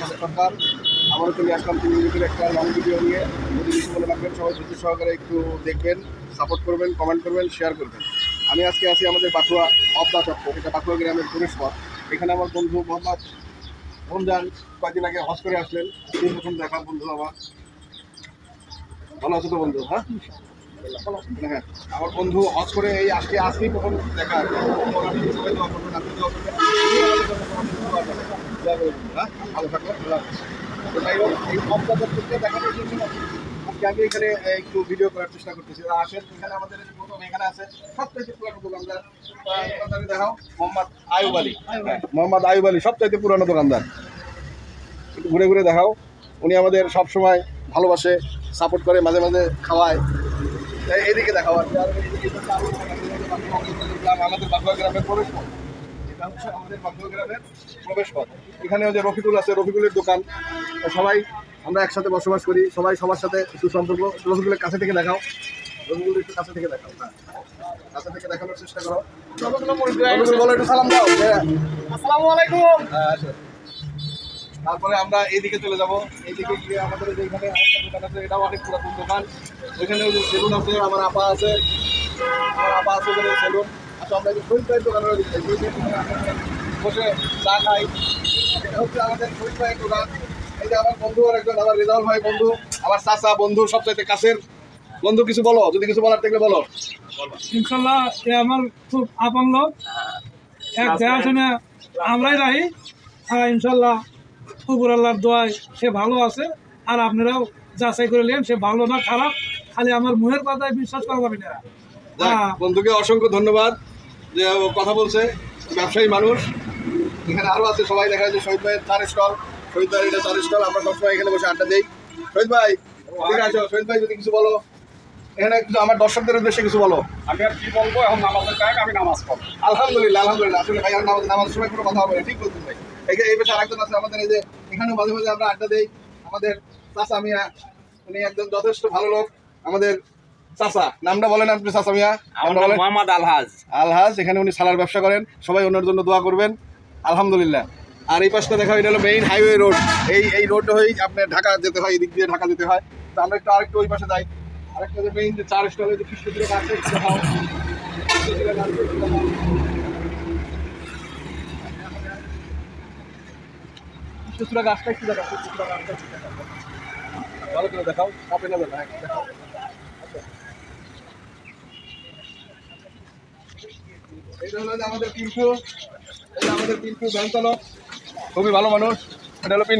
সরকার আমারও চলে আসলাম তিন মিনিটের একটা লং ভিডিও নিয়ে। যদি কিছু মনে রাখবেন সবাই ধৈর্য সহকারে একটু দেখবেন সাপোর্ট করবেন কমেন্ট করবেন শেয়ার করবেন। আমি আজকে আছি আমাদের বাঁকুড়া অবদা চক্র এটা বাঁকুড়া গ্রামের প্রবেশ পথ এখানে আমার বন্ধু মোহাম্মদ রমজান কয়েকদিন আগে হজ করে আসলেন। এই প্রথম দেখা, বন্ধু আমার। ভালো আছো তো, বন্ধু? হ্যাঁ? হ্যাঁ। আমার বন্ধু হজ করে এই আজকে, আজকেই প্রথম দেখা আর কি। সবাই দোয়া করবেন, আপনি দোয়া করবেন। দোয়া করবেন, হ্যাঁ? ভালো থাকবেন, থাকবেন। তো যাই হোক, এই করতে দেখানোর জন্য আজকে আমি এখানে একটু ভিডিও করার চেষ্টা করতেছি আসেন এখানে আমাদের প্রথম এখানে আছে সবচাইতে পুরানো দোকানদার দেখাও মোহাম্মদ আয়ুব আলী মোহাম্মদ আয়ুব আলী সবচাইতে পুরানো দোকানদার। ঘুরে ঘুরে দেখাও। উনি আমাদের সব সময় ভালোবাসে সাপোর্ট করে মাঝে মাঝে খাওয়ায়। এইদিকে দেখাও আর গ্রাম, আমাদের বাঁকুড়া গ্রামের প্রবেশ হচ্ছে আমাদের বাঁকুড়া প্রবেশ পথ এখানে যে রফিকুল আছে রফিকুলের দোকান। সবাই আমরা একসাথে বসবাস করি। সবাই সবার সাথে সুসম্পর্ক রফিকুলের কাছে থেকে দেখাও। রফিকুলের একটু কাছে থেকে দেখাও। হ্যাঁ। কাছে থেকে দেখানোর চেষ্টা করো। রফিকুল বলো একটু সালাম দাও। হ্যাঁ। আসসালামু আলাইকুম। হ্যাঁ, তারপরে আমরা এইদিকে চলে যাব। এইদিকে গিয়ে আমাদের এখানে দোকান আছে এটাও অনেক পুরাতন দোকান। ওইখানে সেলুন আছে আমার আপা আছে। আমার আপা আছে ওখানে সেলুন। আচ্ছা আমরা যে বসে চা খাই। এটা হচ্ছে আমাদের শহীদ দোকান। এই যে আমার বন্ধু আর একজন আমার রেজাউল ভাই বন্ধু আমার চাচা বন্ধু সবচাইতে কাছের। বন্ধু কিছু বলো? যদি কিছু বলার থাকলে বলো। ইনশাল্লাহ এ আমার খুব আপন লোক। এক দেখাশোনা আমরাই রাহি। আর ইনশাল্লাহ আল্লাহর দোয়ায় সে ভালো আছে। আর আপনারাও যাচাই করে নেন সে ভালো না খারাপ। খালি আমার মুখের কথায় বিশ্বাস করা যাবে না। হ্যাঁ। বন্ধুকে অসংখ্য ধন্যবাদ। যে ও কথা বলছে ব্যবসায়ী মানুষ। এখানে আরও আছে সবাই দেখা যাচ্ছে শহীদ ভাইয়ের চার স্টল। শহীদ এটা চার স্টল আমরা সবসময় এখানে বসে আড্ডা দিই। শহীদ ভাই ঠিক আছে শহীদ ভাই যদি কিছু বলো। এখানে কিছু আমার দর্শকদের উদ্দেশ্যে কিছু বলো। আমি আর কি বলব এখন নামাজের টাইম আমি নামাজ পড়ব। আলহামদুলিল্লাহ আলহামদুলিল্লাহ। আসলে ভাই আর নামাজ নামাজের সময় কোনো কথা হবে না ঠিক বলছেন ভাই। এই যে এই পেশে আরেকজন আছে আমাদের এই যে এখানেও মাঝে মাঝে আমরা আড্ডা দিই। আমাদের চাচা মিয়া উনি একজন যথেষ্ট ভালো লোক। আমাদের চাচা নামটা বলেন আপনি চাচা মিয়া। নামটা বলেন। মোহাম্মদ আলহাজ। আলহাজ এখানে উনি সালার ব্যবসা করেন। সবাই ওনার জন্য দোয়া করবেন। আলহামদুলিল্লাহ। আর এই পাশটা দেখা এটা হলো মেইন হাইওয়ে রোড এই এই রোড হয়েই আপনার ঢাকা যেতে হয় এদিক দিয়ে ঢাকা যেতে হয়। তো আমরা একটু আরেকটু ওই পাশে যাই। আরেকটা যে মেইন যে চার স্টলে যে কৃষ্ণচূড়া গাছ আছে, একটু দেখাও। কৃষ্ণচূড়া গাছ একটু দেখাও। কৃষ্ণচূড়া গাছটা একটু দেখাও কৃষ্ণচূড়া গাছটা একটু দেখাও। ভালো করে দেখাও কাপে না দেখাও হ্যাঁ, দেখাও এটা হলো আমাদের পিন্টু এটা আমাদের পিন্টু ব্যাংক খুবই ভালো মানুষ। এটা হলো